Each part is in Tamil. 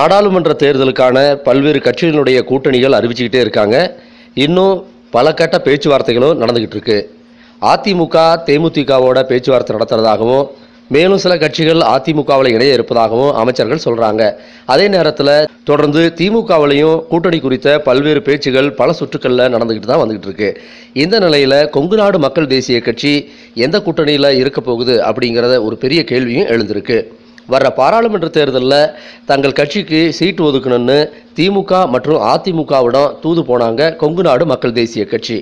நாடாளுமன்ற தேர்தலுக்கான பல்வேறு கட்சிகளினுடைய கூட்டணிகள் அறிவிச்சுக்கிட்டே இருக்காங்க. இன்னும் பல கட்ட பேச்சுவார்த்தைகளும் நடந்துகிட்டு இருக்கு. அதிமுக தேமுதிகவோட பேச்சுவார்த்தை நடத்துறதாகவும் மேலும் சில கட்சிகள் அதிமுகவில் இணைய இருப்பதாகவும் அமைச்சர்கள் சொல்றாங்க. அதே நேரத்தில் தொடர்ந்து திமுகவிலையும் கூட்டணி குறித்த பல்வேறு பேச்சுகள் பல சுற்றுக்களில் நடந்துகிட்டு தான் வந்துகிட்டு இருக்கு. இந்த நிலையில கொங்கு நாடு மக்கள் தேசிய கட்சி எந்த கூட்டணியில் இருக்க போகுது அப்படிங்கிறத ஒரு பெரிய கேள்வியும் எழுந்திருக்கு. வர்ற பாராளுமன்ற தேர்தலில் தங்கள் கட்சிக்கு சீட்டு ஒதுக்கணும்னு திமுக மற்றும் அதிமுகவிடம் தூது போனாங்க கொங்கு நாடு மக்கள் தேசிய கட்சி.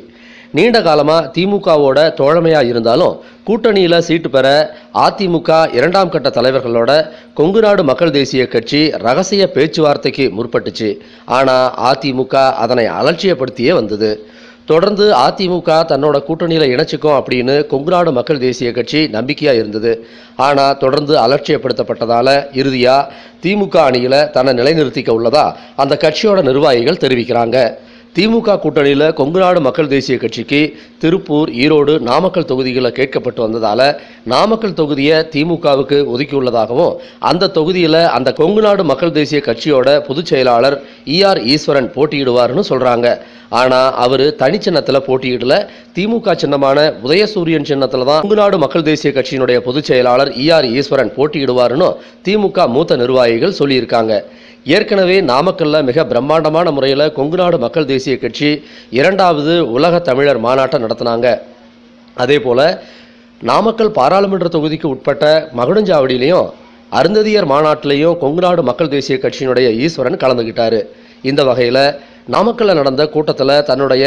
நீண்ட காலமாக திமுகவோட தோழமையாக இருந்தாலும் கூட்டணியில் சீட்டு பெற அதிமுக இரண்டாம் கட்ட தலைவர்களோட கொங்கு நாடு மக்கள் தேசிய கட்சி ரகசிய பேச்சுவார்த்தைக்கு முற்பட்டுச்சு. ஆனால் அதிமுக அதனை அலட்சியப்படுத்தியே வந்தது. தொடர்ந்து அதிமுக தன்னோட கூட்டணியில் இணைச்சிக்கும் அப்படின்னு கொங்குநாடு மக்கள் தேசிய கட்சி நம்பிக்கையாக இருந்தது. ஆனால் தொடர்ந்து அலட்சியப்படுத்தப்பட்டதால் இறுதியாக திமுக அணியில் தன்னை நிலைநிறுத்திக்க உள்ளதா அந்த கட்சியோட நிர்வாகிகள் தெரிவிக்கிறாங்க. திமுக கூட்டணியில் கொங்குநாடு மக்கள் தேசிய கட்சிக்கு திருப்பூர் ஈரோடு நாமக்கல் தொகுதிகளில் கேட்கப்பட்டு வந்ததால் நாமக்கல் தொகுதியை திமுகவுக்கு ஒதுக்கியுள்ளதாகவும் அந்த தொகுதியில் அந்த கொங்குநாடு மக்கள் தேசிய கட்சியோட பொதுச் செயலாளர் இஆர் ஈஸ்வரன் போட்டியிடுவார்னு சொல்கிறாங்க ஆனால் அவர் தனிச்சின்னத்தில் போட்டியிடல. திமுக சின்னமான உதயசூரியன் சின்னத்தில் தான் கொங்குநாடு மக்கள் தேசிய கட்சியினுடைய பொதுச் செயலாளர் இஆர் ஈஸ்வரன் போட்டியிடுவாருன்னு திமுக மூத்த நிர்வாகிகள் சொல்லியிருக்காங்க. ஏற்கனவே நாமக்கல்ல மிக பிரம்மாண்டமான முறையில் கொங்குநாடு மக்கள் தேசிய கட்சி இரண்டாவது உலக தமிழர் மாநாட்டை நடத்தினாங்க. அதே போல் நாமக்கல் பாராளுமன்ற தொகுதிக்கு உட்பட்ட மகுடஞ்சாவடியிலையும் அருந்ததியர் மாநாட்டிலையும் கொங்குநாடு மக்கள் தேசிய கட்சியினுடைய ஈஸ்வரன் கலந்துக்கிட்டார் இந்த வகையில் நாமக்கல்ல நடந்த கூட்டத்தில் தன்னுடைய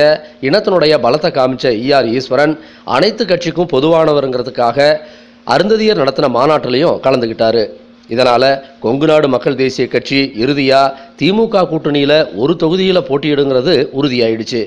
இனத்தினுடைய பலத்தை காமிச்ச ஈஆர் ஈஸ்வரன் அனைத்து கட்சிக்கும் பொதுவானவருங்கிறதுக்காக அருந்ததியர் நடத்தின மாநாட்டிலையும் கலந்துக்கிட்டாரு இதனால கொங்கு நாடு மக்கள் தேசிய கட்சி இறுதியா திமுக கூட்டணியில ஒரு தொகுதியில போட்டியிடுங்கிறது உறுதியாயிடுச்சு.